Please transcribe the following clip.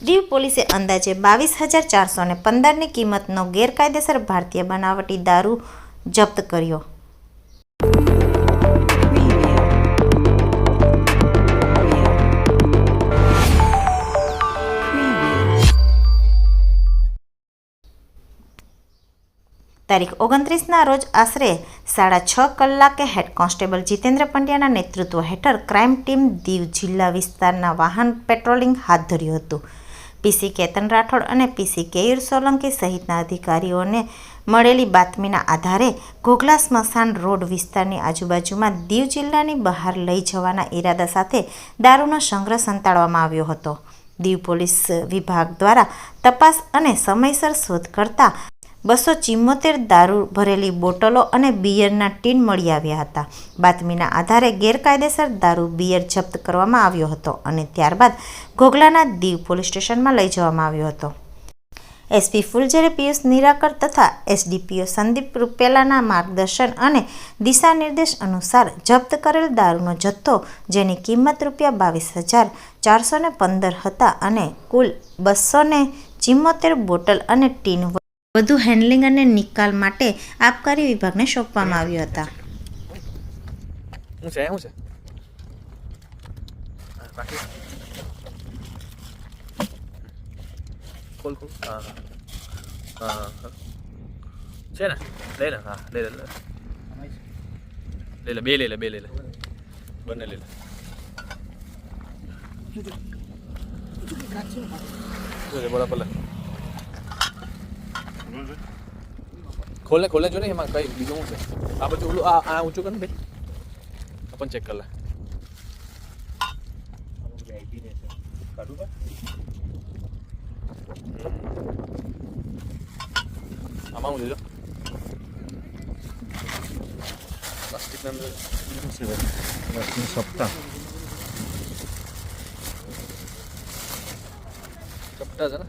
દીવ પોલીસે અંદાજે બાવીસ હજાર ચારસો ને પંદરની કિંમતનો ગેરકાયદેસર ભારતીય બનાવટી દારૂ જપ્ત કર્યો. તારીખ ઓગણત્રીસના રોજ આશરે સાડા છ કલાકે હેડ કોન્સ્ટેબલ જીતેન્દ્ર પંડ્યાના નેતૃત્વ હેઠળ ક્રાઇમ ટીમ દીવ જિલ્લા વિસ્તારના વાહન પેટ્રોલિંગ હાથ ધર્યું હતું. પીસી કેતન રાઠોડ અને પીસી કેયુર સોલંકી સહિતના અધિકારીઓને મળેલી બાતમીના આધારે ઘોઘલા સ્મશાન રોડ વિસ્તારની આજુબાજુમાં દીવ જિલ્લાની બહાર લઈ જવાના ઈરાદા સાથે દારૂનો સંગ્રહ સંતાડવામાં આવ્યો હતો. દીવ પોલીસ વિભાગ દ્વારા તપાસ અને સમયસર શોધ કરતા બસો ચિમ્મોતેર દારૂ ભરેલી બોટલો અને બિયરના ટીન મળી આવ્યા હતા. બાતમીના આધારે ગેરકાયદેસર દારૂ બિયર જપ્ત કરવામાં આવ્યો હતો અને ત્યારબાદ ઘોઘલાના દીવ પોલીસ સ્ટેશનમાં લઈ જવામાં આવ્યો હતો. એસપી ફૂલઝરે પિયુષ નિરાકર તથા એસડીપીઓ સંદીપ રૂપેલાના માર્ગદર્શન અને દિશા નિર્દેશ અનુસાર જપ્ત કરેલ દારૂનો જથ્થો, જેની કિંમત રૂપિયા બાવીસ હજાર ચારસો પંદર હતા અને કુલ બસો ને ચિમ્મોતેર બોટલ અને ટીન વધુ હેન્ડલિંગ અને નિકાલ માટે આબકારી વિભાગને સોંપવામાં આવ્યા હતા. શું છે ને લઈ લે હા લઈ લે લઈ લે. લઈ લે. બે લઈ લે બે લઈ લે. બંને લઈ લે. બરાબર લે ખોલે ખોલે, જો ને એમાં કઈ બીજું શું છે? આ બધું ઓલું, આ આ ઊંચું કર ને ભાઈ. પણ ચેક કર લે. આમાં હું લીધો પ્લાસ્ટિકના અંદર. સપ્તાહ ચપટા છે ને?